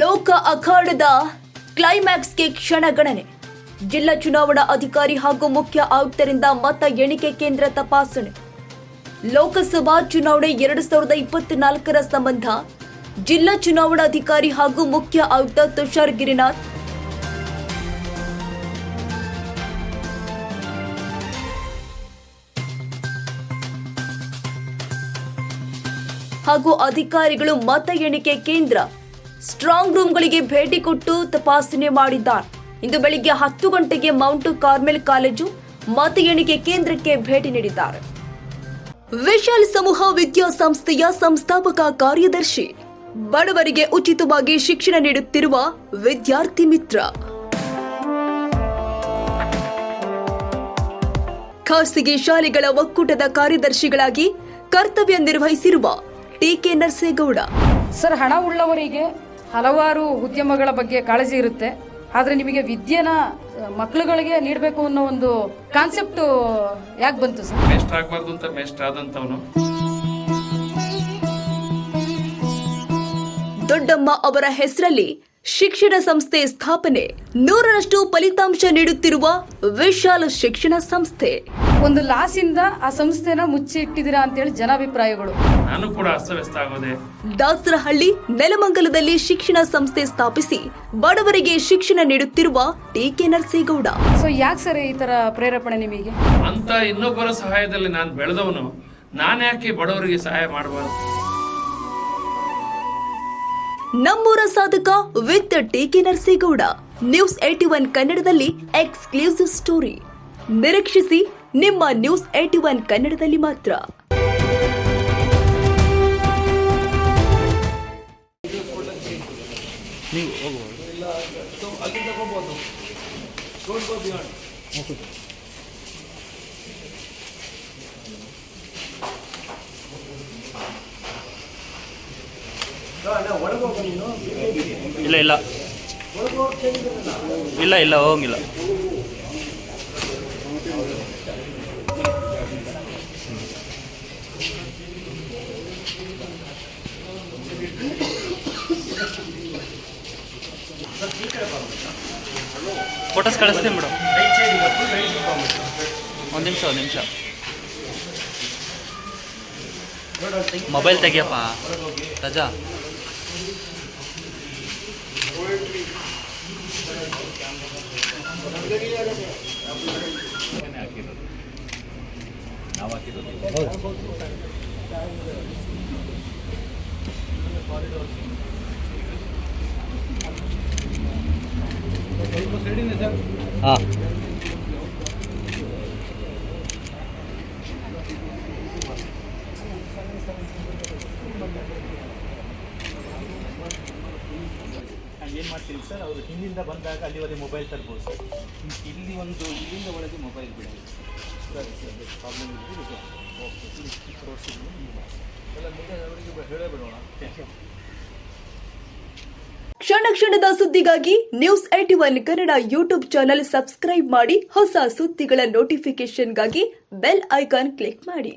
ಲೋಕ ಅಖಾಡದ ಕ್ಲೈಮ್ಯಾಕ್ಸ್ಗೆ ಕ್ಷಣಗಣನೆ ಜಿಲ್ಲಾ ಚುನಾವಣಾ ಅಧಿಕಾರಿ ಹಾಗೂ ಮುಖ್ಯ ಆಯುಕ್ತರಿಂದ ಮತ ಎಣಿಕೆ ಕೇಂದ್ರ ತಪಾಸಣೆ. ಲೋಕಸಭಾ ಚುನಾವಣೆ ಎರಡು ಸಾವಿರದ ಇಪ್ಪತ್ನಾಲ್ಕರ ಸಂಬಂಧ ಜಿಲ್ಲಾ ಚುನಾವಣಾಧಿಕಾರಿ ಹಾಗೂ ಮುಖ್ಯ ಆಯುಕ್ತ ತುಷಾರ್ ಗಿರಿನಾಥ್. ಹಾಗೂ ಅಧಿಕಾರಿಗಳು ಮತ ಎಣಿಕೆ ಕೇಂದ್ರ ಸ್ಟ್ರಾಂಗ್ ರೂಮ್ಗಳಿಗೆ ಭೇಟಿ ಕೊಟ್ಟು ತಪಾಸಣೆ ಮಾಡಿದ್ದಾರೆ. ಇಂದು ಬೆಳಿಗ್ಗೆ ಹತ್ತು ಗಂಟೆಗೆ ಮೌಂಟ್ ಕಾರ್ಮೆಲ್ ಕಾಲೇಜು ಮತ ಎಣಿಕೆ ಕೇಂದ್ರಕ್ಕೆ ಭೇಟಿ ನೀಡಿದ್ದಾರೆ. ವಿಶಾಲ್ ಸಮೂಹ ವಿದ್ಯಾಸಂಸ್ಥೆಯ ಸಂಸ್ಥಾಪಕ ಕಾರ್ಯದರ್ಶಿ ಬಡವರಿಗೆ ಉಚಿತವಾಗಿ ಶಿಕ್ಷಣ ನೀಡುತ್ತಿರುವ ವಿದ್ಯಾರ್ಥಿ ಮಿತ್ರ. ಖಾಸಗಿ ಶಾಲೆಗಳ ಒಕ್ಕೂಟದ ಕಾರ್ಯದರ್ಶಿಗಳಾಗಿ ಕರ್ತವ್ಯ ನಿರ್ವಹಿಸಿರುವ ಟಿಕೆ ನರಸೇಗೌಡ. ಸರ್, ಹಣ ಉಳ್ಳವರಿಗೆ ಹಲವಾರು ಉದ್ಯಮಗಳ ಬಗ್ಗೆ ಕಾಳಜಿ ಇರುತ್ತೆ. ಆದರೆ ನಿಮಗೆ ವಿದ್ಯೆನ ಮಕ್ಕಳುಗಳಿಗೆ ನೀಡಬೇಕು ಅನ್ನೋ ಒಂದು ಕಾನ್ಸೆಪ್ಟು ಯಾಕೆ ಬಂತು ಸರ್? ಮೇಸ್ಟ್ ಆಗಬಾರ್ದು ಅಂತ ಮೇಸ್ಟ್ ಆದಂತವನು ದೊಡ್ಡಮ್ಮ ಅವರ ಹೆಸರಲ್ಲಿ ಶಿಕ್ಷಣ ಸಂಸ್ಥೆ ಸ್ಥಾಪನೆ. ನೂರರಷ್ಟು ಫಲಿತಾಂಶ ನೀಡುತ್ತಿರುವ ವಿಶಾಲ ಶಿಕ್ಷಣ ಸಂಸ್ಥೆ. ಒಂದು ಲಾಸಿಂದ ಆ ಸಂಸ್ಥೆನ ಮುಚ್ಚಿ ಇಟ್ಟಿದ್ದೀರಾ ಅಂತೇಳಿ ಜನಾಭಿಪ್ರಾಯಗಳು. ನಾನು ಕೂಡ ಅಸ್ತವ್ಯಸ್ತ ಆಗೋದೆ. ದಾಸರಹಳ್ಳಿ ನೆಲಮಂಗಲದಲ್ಲಿ ಶಿಕ್ಷಣ ಸಂಸ್ಥೆ ಸ್ಥಾಪಿಸಿ ಬಡವರಿಗೆ ಶಿಕ್ಷಣ ನೀಡುತ್ತಿರುವ ಟಿ ಕೆ ನರಸೇಗೌಡ. ಸೊ ಯಾಕೆ ಸರ್ ಈ ತರ ಪ್ರೇರೇಪಣೆ ನಿಮಗೆ? ಅಂತ ಇನ್ನೊಬ್ಬರ ಸಹಾಯದಲ್ಲಿ ನಾನು ಬೆಳೆದವನು ನಾನು ಯಾಕೆ ಬಡವರಿಗೆ ಸಹಾಯ ಮಾಡಬಾರ್ದು? ನಮ್ಮೂರ ಸಾಧಕ with TK Narasegowda. News eighty one ಕನ್ನಡದಲ್ಲಿ ಎಕ್ಸ್ಕ್ಲೂಸಿವ್ ಸ್ಟೋರಿ. ನಿರೀಕ್ಷಿಸಿ ನಿಮ್ಮ ನ್ಯೂಸ್ ಏಟಿ ಒನ್ ಕನ್ನಡದಲ್ಲಿ ಮಾತ್ರ. ಇಲ್ಲ ಇಲ್ಲ. ಇಲ್ಲ ಇಲ್ಲ, ಹೋಗಿಲ್ಲ. ಫೋಟೋಸ್ ಕಳಿಸ್ತೀನಿ ಮೇಡಮ್ ಒಂದು ನಿಮಿಷ ಒಂದು ನಿಮಿಷ. ಮೊಬೈಲ್ ತೆಗಿಯಪ್ಪ. ರಜಾ. हाँ ಏನು ಮಾಡ್ತೀನಿ ಸರ್? ಅವರು ಹಿಂದಿಂದ ಬಂದಾಗ ಅಲ್ಲಿವರೆಗೆ ಮೊಬೈಲ್ ತರ್ಬೋದು. ಸರ್ ಇಲ್ಲಿ ಒಂದು, ಇಲ್ಲಿಂದ ಒಳಗೆ ಮೊಬೈಲ್ ಬಿಡೋದು ಸರಿ, ಸರ್ ಪ್ರಾಬ್ಲಮ್ ಇದ್ದು ಓಕೆ ಎಲ್ಲ ಅವರಿಗೆ ಬಿಡೋಣ. ಕ್ಷಣ ಕ್ಷಣದ ಸುದ್ದಿಗಾಗಿ news eighty one Kannada YouTube channel subscribe ಮಾಡಿ ಹೊಸ ಸುದ್ದಿಗಳ ನೋಟಿಫಿಕೇಶನ್ಗಾಗಿ ಬೆಲ್ ಐಕಾನ್ ಕ್ಲಿಕ್ ಮಾಡಿ.